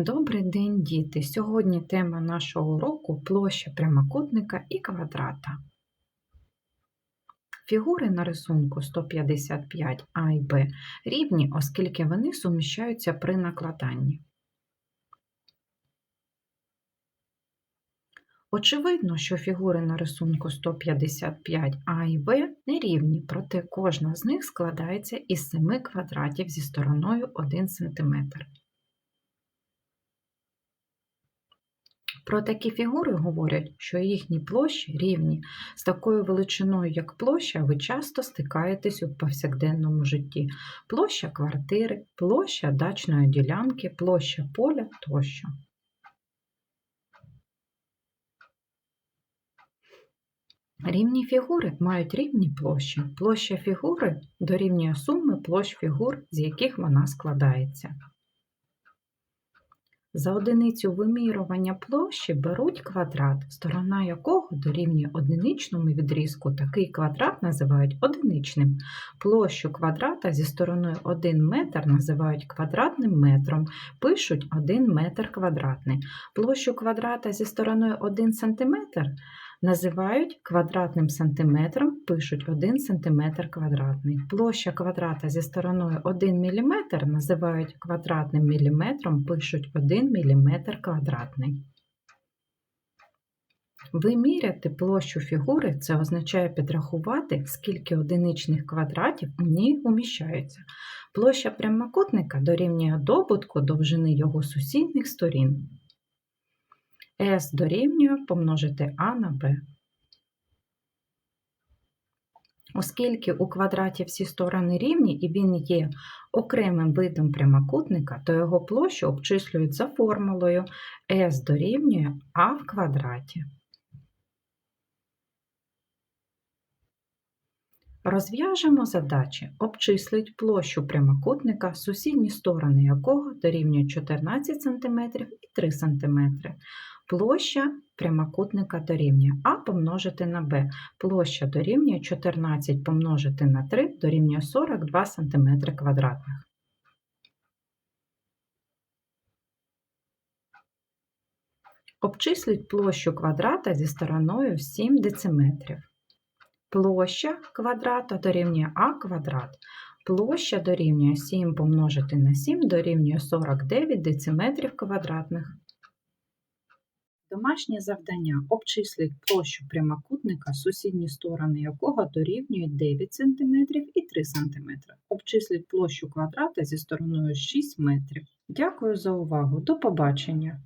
Добрий день, діти! Сьогодні тема нашого уроку площа прямокутника і квадрата. Фігури на рисунку 155 А і Б рівні, оскільки вони суміщаються при накладанні. Очевидно, що фігури на рисунку 155 А і Б не рівні, проте кожна з них складається із 7 квадратів зі стороною 1 см. Про такі фігури говорять, що їхні площі рівні. З такою величиною, як площа, ви часто стикаєтесь у повсякденному житті. Площа квартири, площа дачної ділянки, площа поля тощо. Рівні фігури мають рівні площі. Площа фігури дорівнює суми площ фігур, з яких вона складається. За одиницю вимірювання площі беруть квадрат, сторона якого дорівнює одиничному відрізку. Такий квадрат називають одиничним. Площу квадрата зі стороною 1 метр називають квадратним метром, пишуть 1 метр квадратний. Площу квадрата зі стороною 1 см називають квадратним сантиметром, пишуть 1 см квадратний. Площа квадрата зі стороною 1 мм називають квадратним міліметром, пишуть 1 мм квадратний. Виміряти площу фігури це означає підрахувати, скільки одиничних квадратів у ній уміщаються. Площа прямокутника дорівнює добутку довжини його сусідніх сторін. S дорівнює помножити А на Б. Оскільки у квадраті всі сторони рівні і він є окремим видом прямокутника, то його площу обчислюють за формулою S дорівнює А в квадраті. Розв'яжемо задачі. Обчислить площу прямокутника, сусідні сторони якого дорівнюють 14 см і 3 см. Площа прямокутника дорівнює А помножити на Б. Площа дорівнює 14 помножити на 3 дорівнює 42 см квадратних. Обчисліть площу квадрата зі стороною 7 дециметрів. Площа квадрата дорівнює А квадрат. Площа дорівнює 7 помножити на 7 дорівнює 49 дециметрів квадратних. Домашнє завдання обчислить площу прямокутника, сусідні сторони якого дорівнюють 9 см і 3 см. Обчислить площу квадрата зі стороною 6 метрів. Дякую за увагу. До побачення!